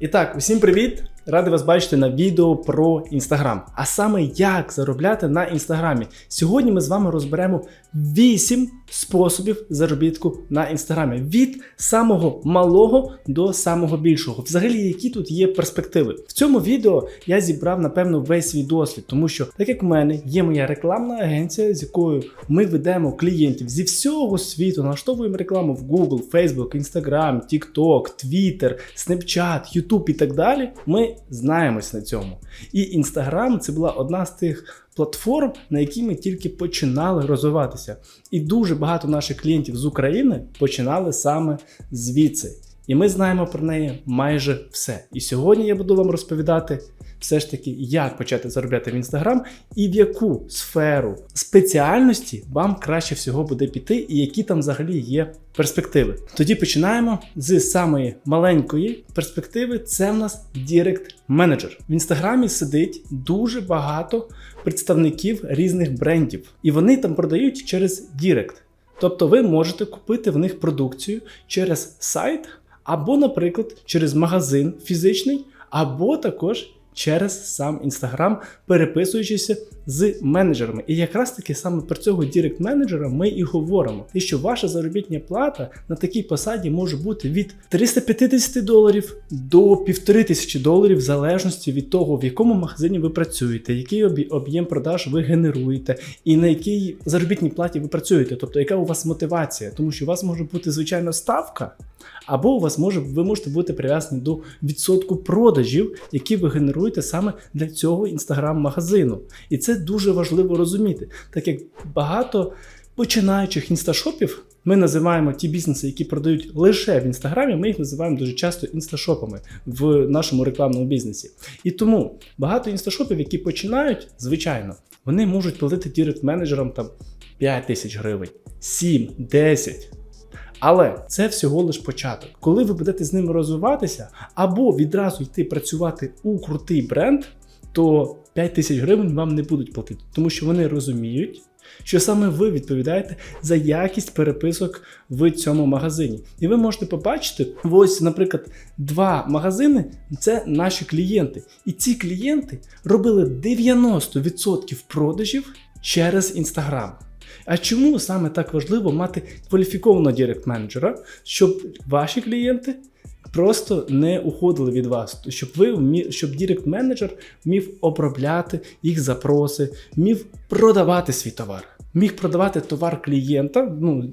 І так, усім привіт! Радий вас бачити на відео про інстаграм. А саме як заробляти на інстаграмі. Сьогодні ми з вами розберемо 8 способів заробітку на інстаграмі від самого малого до самого більшого. Взагалі, які тут є перспективи. В цьому відео я зібрав, напевно, весь свій досвід, тому що, так як в мене є моя рекламна агенція, з якою ми ведемо клієнтів зі всього світу, налаштовуємо рекламу в Google, Facebook, Instagram, TikTok, Twitter, Snapchat, YouTube і так далі. Ми знаємось на цьому. І Instagram це була одна з тих платформ, на якій ми тільки починали розвиватися. І дуже багато наших клієнтів з України починали саме звідси. І ми знаємо про неї майже все. І сьогодні я буду вам розповідати все ж таки, як почати заробляти в Інстаграм і в яку сферу спеціальності вам краще всього буде піти, і які там взагалі є перспективи. Тоді починаємо з самої маленької перспективи. Це в нас Дірект менеджер. В інстаграмі сидить дуже багато представників різних брендів, і вони там продають через Дірект. Тобто ви можете купити в них продукцію через сайт, або, наприклад, через магазин фізичний, або також через сам інстаграм, переписуючися з менеджерами. І якраз таки саме про цього дірект менеджера ми і говоримо. І що ваша заробітня плата на такій посаді може бути від 350 доларів до 1500 доларів, в залежності від того, в якому магазині ви працюєте, який об'єм продаж ви генеруєте, і на якій заробітній платі ви працюєте, тобто яка у вас мотивація, тому що у вас може бути звичайно ставка. Або у вас може ви можете бути прив'язані до відсотку продажів, які ви генеруєте саме для цього інстаграм-магазину. І це дуже важливо розуміти, так як багато починаючих інсташопів. Ми називаємо ті бізнеси, які продають лише в інстаграмі. Ми їх називаємо дуже часто інсташопами в нашому рекламному бізнесі. І тому багато інсташопів, які починають, звичайно, вони можуть платити дірект менеджерам там 5 тисяч гривень, 7, 10. Але це всього лиш початок. Коли ви будете з ними розвиватися, або відразу йти працювати у крутий бренд, то 5 тисяч гривень вам не будуть платити, тому що вони розуміють. Що саме ви відповідаєте за якість переписок в цьому магазині. І ви можете побачити, ось, наприклад, два магазини це наші клієнти. І ці клієнти робили 90% продажів через Інстаграм. А чому саме так важливо мати кваліфікованого директ менеджера, щоб ваші клієнти просто не уходили від вас, щоб ви щоб директ менеджер вмів обробляти їх запроси, вмів продавати свій товар. Міг продавати товар клієнта, ну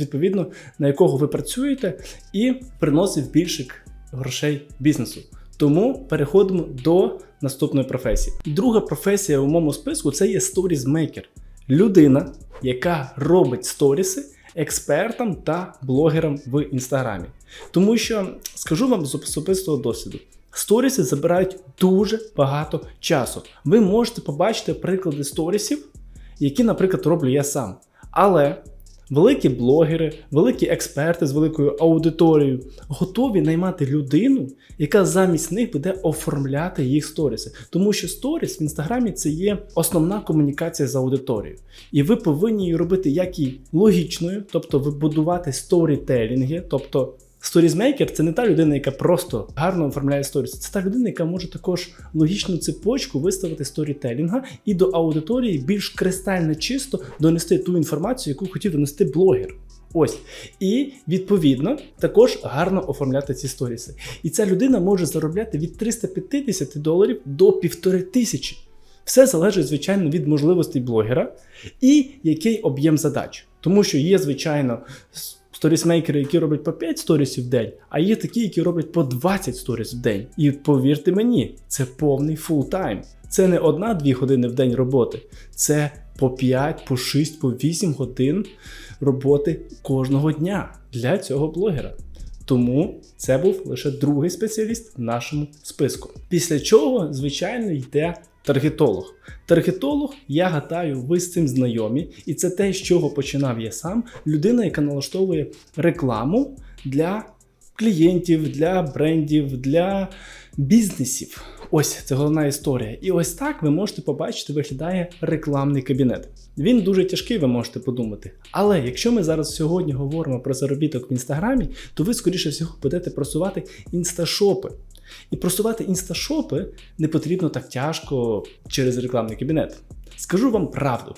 відповідно на якого ви працюєте, і приносив більше грошей бізнесу. Тому переходимо до наступної професії. Друга професія у моєму списку це є сторізмейкер людина, яка робить сторіси експертам та блогерам в інстаграмі. Тому що скажу вам з особистого досвіду. Сторіси забирають дуже багато часу. Ви можете побачити приклади сторісів, які, наприклад, роблю я сам. Але великі блогери, великі експерти з великою аудиторією готові наймати людину, яка замість них буде оформляти їх сторіси. Тому що сторіс в інстаграмі це є основна комунікація з аудиторією. І ви повинні її робити як і логічною, тобто вибудувати сторітелінги, тобто Сторізмейкер це не та людина, яка просто гарно оформляє сторіс. Це та людина, яка може також логічну цепочку виставити сторітелінга і до аудиторії більш кристально чисто донести ту інформацію, яку хотів донести блогер. Ось. І відповідно також гарно оформляти ці сторіси. І ця людина може заробляти від 350 доларів до 1500. Все залежить, звичайно, від можливостей блогера і який об'єм задач. Тому що є, звичайно, сторісмейкери, які роблять по 5 сторісів в день, а є такі, які роблять по 20 сторіс в день. І повірте мені, це повний фултайм. Це не одна-дві години в день роботи, це по 5, по 6, по 8 годин роботи кожного дня для цього блогера. Тому це був лише другий спеціаліст в нашому списку. Після чого, звичайно, йде Таргетолог. Таргетолог, я гадаю, ви з цим знайомі, і це те, з чого починав я сам. Людина, яка налаштовує рекламу для клієнтів, для брендів, для бізнесів. Ось це головна історія. І ось так ви можете побачити, виглядає рекламний кабінет. Він дуже тяжкий, ви можете подумати. Але якщо ми зараз сьогодні говоримо про заробіток в інстаграмі, то ви, скоріше всього, будете просувати інсташопи. І просувати інсташопи не потрібно так тяжко через рекламний кабінет. Скажу вам правду: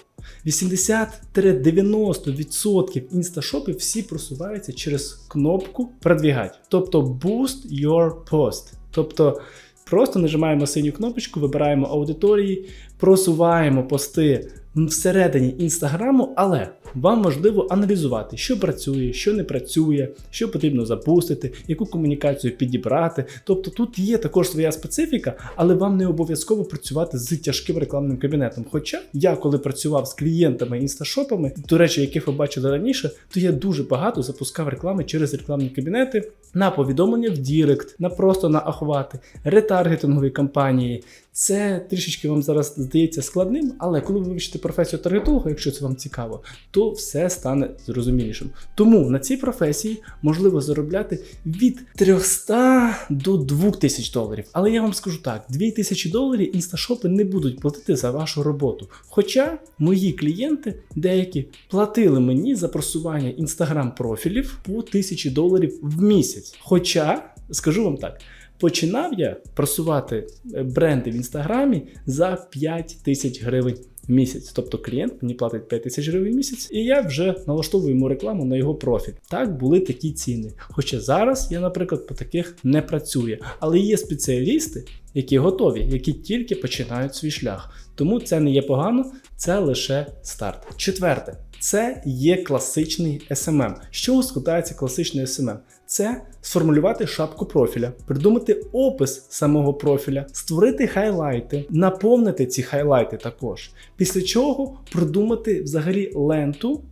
80-90% інсташопів всі просуваються через кнопку продвігать, тобто Boost Your Post. Тобто просто нажимаємо синю кнопочку, вибираємо аудиторії, просуваємо пости всередині інстаграму, але вам важливо аналізувати, що працює, що не працює, що потрібно запустити, яку комунікацію підібрати. Тобто тут є також своя специфіка, але вам не обов'язково працювати з тяжким рекламним кабінетом. Хоча я, коли працював з клієнтами інсташопами, до речі, яких ви бачили раніше, то я дуже багато запускав реклами через рекламні кабінети на повідомлення в Дірект, на просто на охвати, ретаргетингові кампанії. Це трішечки вам зараз здається складним, але коли ви вивчите професію таргетолога, якщо це вам цікаво, то все стане зрозумілішим. Тому на цій професії можливо заробляти від 300 до 2000 доларів. Але я вам скажу так: 2000 доларів інсташопи не будуть платити за вашу роботу. Хоча мої клієнти деякі платили мені за просування інстаграм профілів по 1000 доларів в місяць. Хоча скажу вам так. Починав я просувати е, бренди в інстаграмі за 5 тисяч гривень місяць. Тобто клієнт мені платить 5 тисяч гривень в місяць, і я вже налаштовую йому рекламу на його профіль. Так були такі ціни. Хоча зараз я, наприклад, по таких не працюю. Але є спеціалісти, які готові, які тільки починають свій шлях. Тому це не є погано, це лише старт. Четверте. Це є класичний SMM. Чого складається класичний SMM? Це сформулювати шапку профіля, придумати опис самого профіля, створити хайлайти, наповнити ці хайлайти також. Після чого продумати взагалі ленту.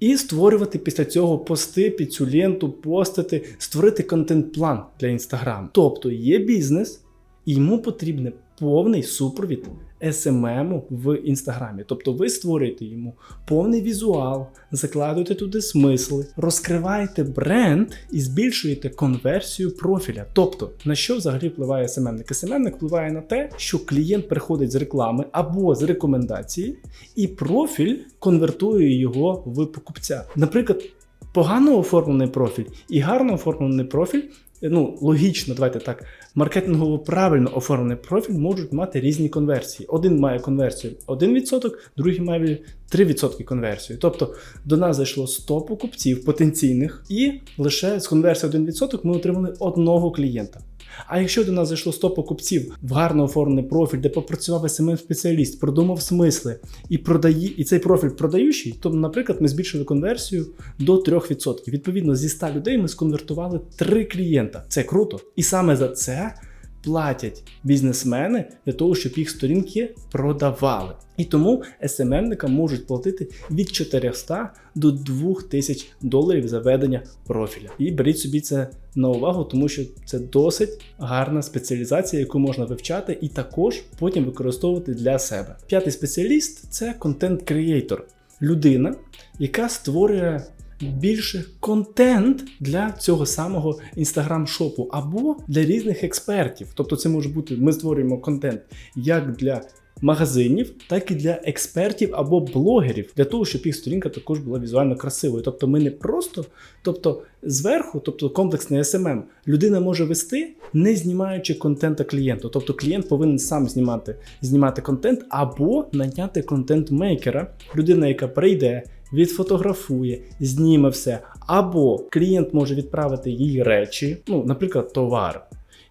І створювати після цього пости під цю ленту, постити, створити контент-план для Instagram. Тобто є бізнес, і йому потрібен повний супровід SMM в інстаграмі. Тобто ви створюєте йому повний візуал, закладуєте туди смисли, розкриваєте бренд і збільшуєте конверсію профіля. Тобто, на що взагалі впливає SMM-ник? Впливає на те, що клієнт приходить з реклами або з рекомендації, і профіль конвертує його в покупця. Наприклад. Погано оформлений профіль і гарно оформлений профіль ну, логічно, давайте так, маркетингово правильно оформлений профіль можуть мати різні конверсії. Один має конверсію 1%, другий має 3% конверсію. Тобто до нас зайшло 100 покупців потенційних, і лише з конверсією 1% ми отримали одного клієнта. А якщо до нас зайшло 100 покупців в гарно оформлений профіль, де попрацював см спеціаліст, продумав смисли і продає, і цей профіль продаючий, то, наприклад, ми збільшили конверсію до 3%. Відповідно, зі 100 людей ми сконвертували 3 клієнта. Це круто. І саме за це платять бізнесмени для того, щоб їх сторінки продавали. І тому СММникам можуть платити від 400 до 2000 доларів за ведення профіля. І беріть собі це на увагу, тому що це досить гарна спеціалізація, яку можна вивчати і також потім використовувати для себе. П'ятий спеціаліст це контент-креатор. Людина, яка створює більше контент для цього самого інстаграм-шопу або для різних експертів. Тобто, це може бути, ми створюємо контент як для магазинів, так і для експертів або блогерів, для того, щоб їх сторінка також була візуально красивою. Тобто, ми не просто, тобто зверху, тобто комплексний SMM, людина може вести, не знімаючи контента клієнту. Тобто клієнт повинен сам знімати, знімати контент або наняти контент-мейкера, людина, яка прийде відфотографує, зніме все. Або клієнт може відправити їй речі, ну, наприклад, товар.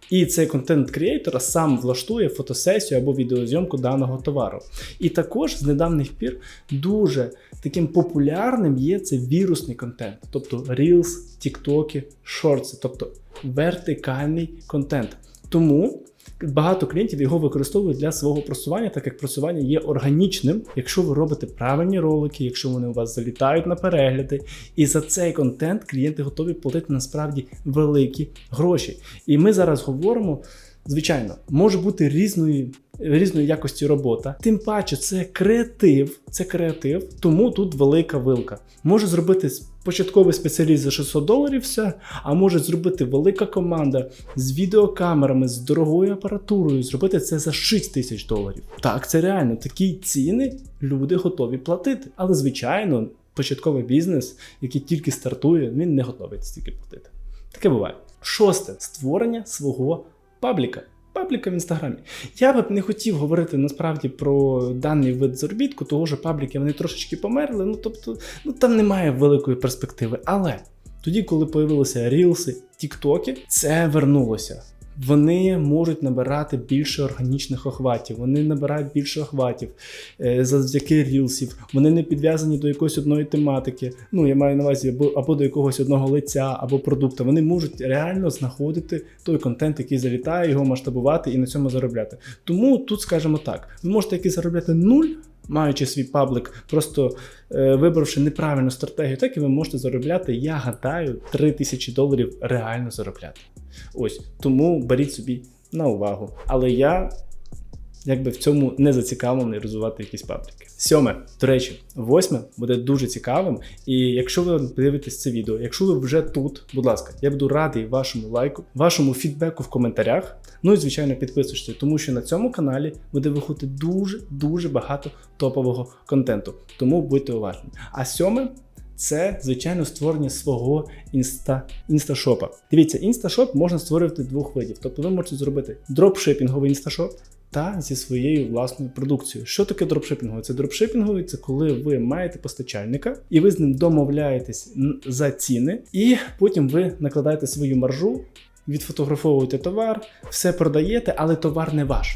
І цей контент-креатор сам влаштує фотосесію або відеозйомку даного товару. І також з недавніх пір дуже таким популярним є це вірусний контент, тобто Reels, TikTok, Shorts, тобто вертикальний контент. Тому Багато клієнтів його використовують для свого просування, так як просування є органічним, якщо ви робите правильні ролики, якщо вони у вас залітають на перегляди. І за цей контент клієнти готові платити насправді великі гроші. І ми зараз говоримо. Звичайно, може бути різної різної якості робота. Тим паче, це креатив, це креатив, тому тут велика вилка. Може зробити початковий спеціаліст за 600 доларів все, а може зробити велика команда з відеокамерами, з дорогою апаратурою, зробити це за 6 тисяч доларів. Так, це реально такі ціни люди готові платити. Але, звичайно, початковий бізнес, який тільки стартує, він не готовий стільки платити. Таке буває. Шосте створення свого пабліка. Пабліка в інстаграмі. Я би не хотів говорити насправді про даний вид заробітку, того що пабліки вони трошечки померли. Ну тобто, ну там немає великої перспективи. Але тоді, коли появилися рілси, тіктоки, це вернулося. Вони можуть набирати більше органічних охватів, вони набирають більше охватів е, завдяки рілсів. Вони не підв'язані до якоїсь одної тематики. Ну я маю на увазі або, або до якогось одного лиця, або продукту. Вони можуть реально знаходити той контент, який залітає, його масштабувати і на цьому заробляти. Тому тут скажемо так: ви можете який заробляти нуль. Маючи свій паблик, просто е, вибравши неправильну стратегію, так і ви можете заробляти, я гадаю, 3 тисячі доларів реально заробляти. Ось тому беріть собі на увагу. Але я якби в цьому не зацікавлений розвивати якісь пабліки. Сьоме, до речі, восьме буде дуже цікавим. І якщо ви дивитесь це відео, якщо ви вже тут, будь ласка, я буду радий вашому лайку, вашому фідбеку в коментарях. Ну і звичайно підписуйтесь, тому що на цьому каналі буде виходити дуже дуже багато топового контенту. Тому будьте уважні. А сьоме. Це, звичайно, створення свого інста, інсташопа. Дивіться, інсташоп можна створювати двох видів. Тобто ви можете зробити дропшипінговий інсташоп та зі своєю власною продукцією. Що таке дропшипінговий? Це дропшипінговий це коли ви маєте постачальника і ви з ним домовляєтесь за ціни, і потім ви накладаєте свою маржу, відфотографовуєте товар, все продаєте, але товар не ваш.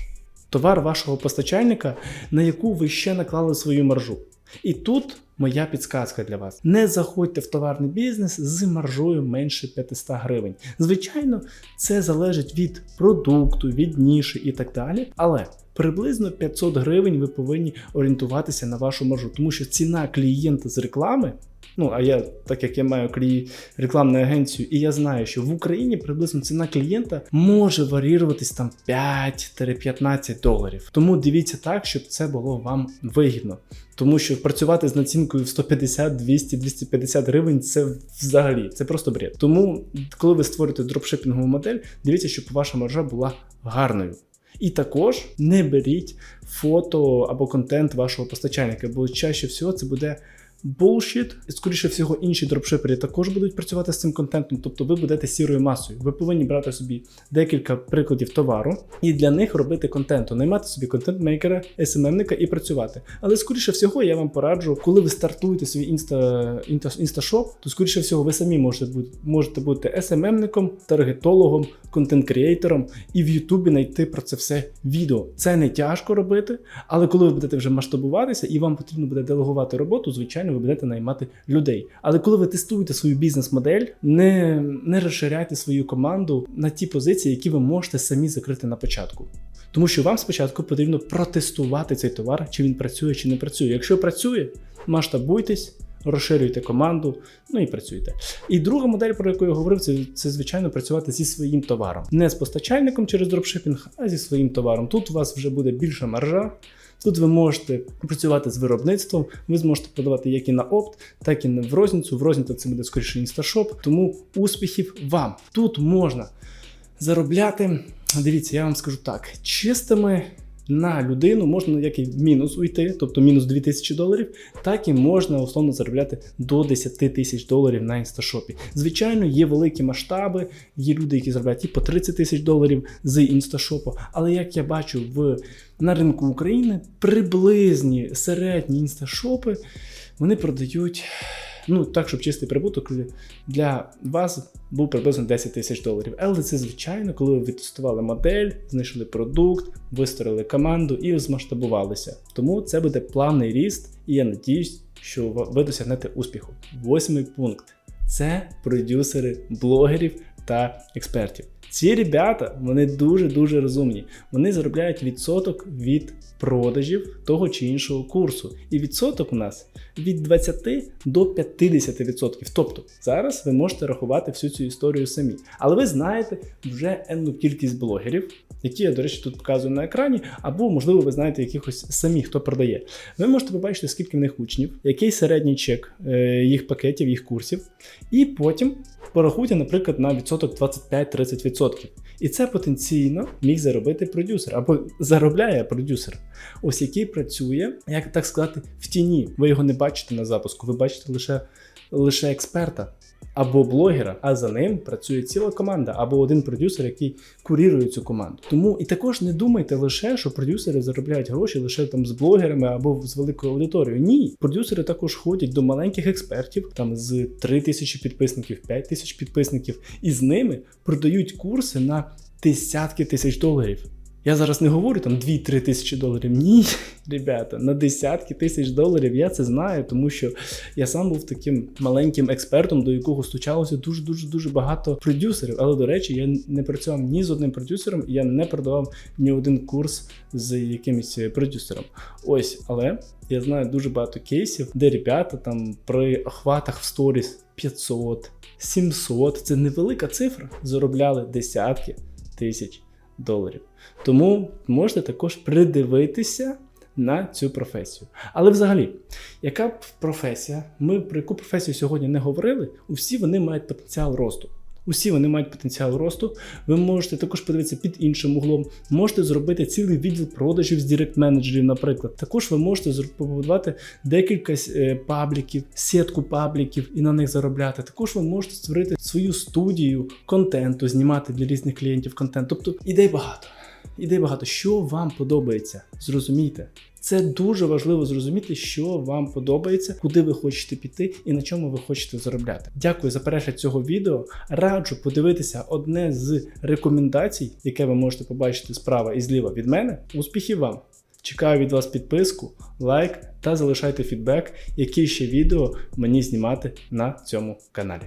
Товар вашого постачальника, на яку ви ще наклали свою маржу. І тут моя підсказка для вас: не заходьте в товарний бізнес з маржою менше 500 гривень. Звичайно, це залежить від продукту, від ніші і так далі. Але приблизно 500 гривень ви повинні орієнтуватися на вашу маржу, тому що ціна клієнта з реклами. Ну, а я, так як я маю клі... рекламну агенцію, і я знаю, що в Україні приблизно ціна клієнта може варіруватись там 5-15 доларів. Тому дивіться так, щоб це було вам вигідно. Тому що працювати з націнкою в 150, 200, 250 гривень це взагалі це просто бред. Тому, коли ви створюєте дропшипінгову модель, дивіться, щоб ваша маржа була гарною. І також не беріть фото або контент вашого постачальника, бо чаще всього це буде bullshit. І, скоріше всього, інші дропшипери також будуть працювати з цим контентом, тобто ви будете сірою масою. Ви повинні брати собі декілька прикладів товару і для них робити контенту, наймати собі контент-мейкера, SMM-ника і працювати. Але скоріше всього, я вам пораджу, коли ви стартуєте свій інста, інста, інсташоп, то скоріше всього ви самі можете бути, можете бути SMM-ником, таргетологом, контент-кріейтором і в Ютубі знайти про це все відео. Це не тяжко робити, але коли ви будете вже масштабуватися і вам потрібно буде делегувати роботу, звичайно, ви будете наймати людей. Але коли ви тестуєте свою бізнес-модель, не, не розширяйте свою команду на ті позиції, які ви можете самі закрити на початку. Тому що вам спочатку потрібно протестувати цей товар, чи він працює, чи не працює. Якщо працює, масштабуйтесь, розширюйте команду, ну і працюйте. І друга модель, про яку я говорив, це, це звичайно працювати зі своїм товаром. Не з постачальником через дропшипінг, а зі своїм товаром. Тут у вас вже буде більша маржа. Тут ви можете працювати з виробництвом, ви зможете подавати як і на опт, так і в розницю. В розницю це буде скоріше інсташоп. Тому успіхів вам. Тут можна заробляти. Дивіться, я вам скажу так: чистими на людину можна як і в мінус уйти, тобто мінус 2000 доларів, так і можна условно заробляти до 10 тисяч доларів на інсташопі. Звичайно, є великі масштаби, є люди, які заробляють і по 30 тисяч доларів з інсташопу. Але як я бачу в на ринку України приблизні середні інсташопи вони продають. Ну, так, щоб чистий прибуток для вас був приблизно 10 тисяч доларів. Але це звичайно, коли ви відтестували модель, знайшли продукт, вистроїли команду і змасштабувалися. Тому це буде плавний ріст, і я надіюсь, що ви досягнете успіху. Восьмий пункт це продюсери блогерів та експертів. Ці ребята вони дуже-дуже розумні. Вони заробляють відсоток від продажів того чи іншого курсу. І відсоток у нас від 20 до 50%. Тобто зараз ви можете рахувати всю цю історію самі. Але ви знаєте вже енну кількість блогерів, які я, до речі, тут показую на екрані, або, можливо, ви знаєте якихось самі, хто продає. Ви можете побачити, скільки в них учнів, який середній чек е, їх пакетів, їх курсів, і потім порахуйте, наприклад, на відсоток 25-30%. І це потенційно міг заробити продюсер або заробляє продюсер, ось який працює, як так сказати, в тіні. Ви його не бачите на запуску, ви бачите лише, лише експерта. Або блогера, а за ним працює ціла команда, або один продюсер, який курірує цю команду. Тому і також не думайте лише, що продюсери заробляють гроші лише там з блогерами або з великою аудиторією. Ні, продюсери також ходять до маленьких експертів, там з 3 тисячі підписників, 5 тисяч підписників, і з ними продають курси на десятки тисяч доларів. Я зараз не говорю там 2-3 тисячі доларів. Ні, ребята, на десятки тисяч доларів я це знаю, тому що я сам був таким маленьким експертом, до якого стучалося дуже дуже дуже багато продюсерів. Але до речі, я не працював ні з одним продюсером, і я не продавав ні один курс з якимось продюсером. Ось, але я знаю дуже багато кейсів, де ребята там при охватах в сторіс 500, 700, це невелика цифра, заробляли десятки тисяч доларів. Тому можете також придивитися на цю професію. Але взагалі, яка б професія? Ми про яку професію сьогодні не говорили, усі вони мають потенціал росту. Усі вони мають потенціал росту. Ви можете також подивитися під іншим углом. Можете зробити цілий відділ продажів з директ-менеджерів, наприклад. Також ви можете побудувати декілька е, пабліків, сітку пабліків і на них заробляти. Також ви можете створити свою студію контенту, знімати для різних клієнтів контент. Тобто ідей багато. Ідей багато. Що вам подобається? Зрозумійте. Це дуже важливо зрозуміти, що вам подобається, куди ви хочете піти і на чому ви хочете заробляти. Дякую за перегляд цього відео. Раджу подивитися одне з рекомендацій, яке ви можете побачити справа і зліва від мене. Успіхів вам! Чекаю від вас підписку, лайк та залишайте фідбек, які ще відео мені знімати на цьому каналі.